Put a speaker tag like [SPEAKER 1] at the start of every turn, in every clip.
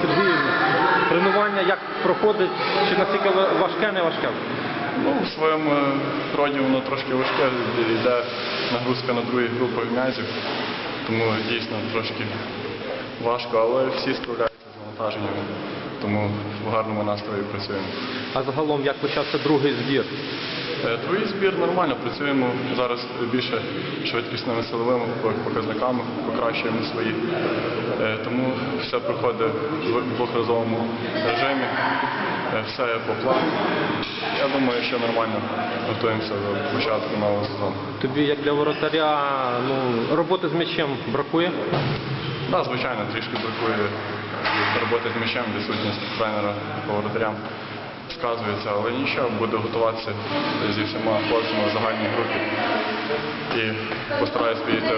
[SPEAKER 1] Сергіївна. Тренування як проходить, чи наскільки важке, не важке?
[SPEAKER 2] Ну, в своєму роді воно трошки важке, йде нагрузка на другі групи м'язів, тому дійсно трошки важко, але всі справляються з навантаженнями, тому в гарному настрої працюємо.
[SPEAKER 1] А загалом як почався другий збір?
[SPEAKER 2] Е, Другий збір нормально працюємо зараз більше швидкісними силовими показниками, покращуємо свої. Е, Тому все проходить в двохразовому режимі, все все по плану. Я думаю, що нормально готуємося до початку нового сезону.
[SPEAKER 1] Тобі як для воротаря ну, роботи з м'ячем бракує?
[SPEAKER 2] Так, звичайно, трішки бракує роботи з м'ячем, відсутність тренера по воротарям сказується, але нічого, буду готуватися зі всіма хлопцями в загальній групі і постараюсь підійти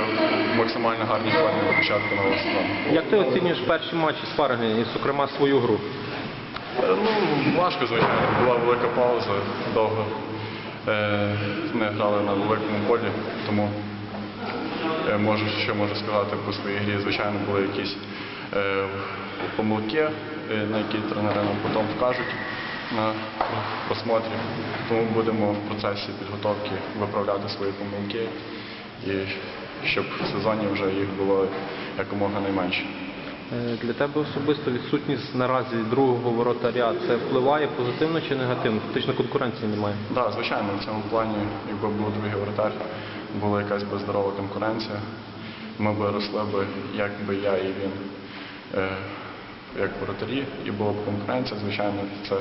[SPEAKER 2] в максимально гарній формі до початку нового сезону.
[SPEAKER 1] Як ти оцінюєш перші матчі спаринги і, зокрема, свою гру?
[SPEAKER 2] Е, Ну, важко, звичайно, була велика пауза, довго е, не грали на великому полі, тому е, можу, що можу сказати по своїй грі. Звичайно, були якісь е, помилки, е, на які тренери нам потім вкажуть на просмотрі. Тому будемо в процесі підготовки виправляти свої помилки і щоб в сезоні вже їх було якомога найменше.
[SPEAKER 1] Е, Для тебе особисто відсутність наразі другого воротаря це впливає позитивно чи негативно? Фактично конкуренції немає.
[SPEAKER 2] Так, звичайно, в цьому плані, якби був другий воротар, була якась би здорова конкуренція. Ми б росли б, як би я і він, е, як воротарі, і була б конкуренція, звичайно, це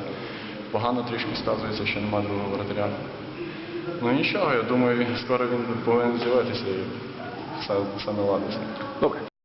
[SPEAKER 2] погано трішки сказується, що немає другого воротаря. Ну нічого, я думаю, скоро він повинен з'явитися і все, все наладиться.
[SPEAKER 1] Добре.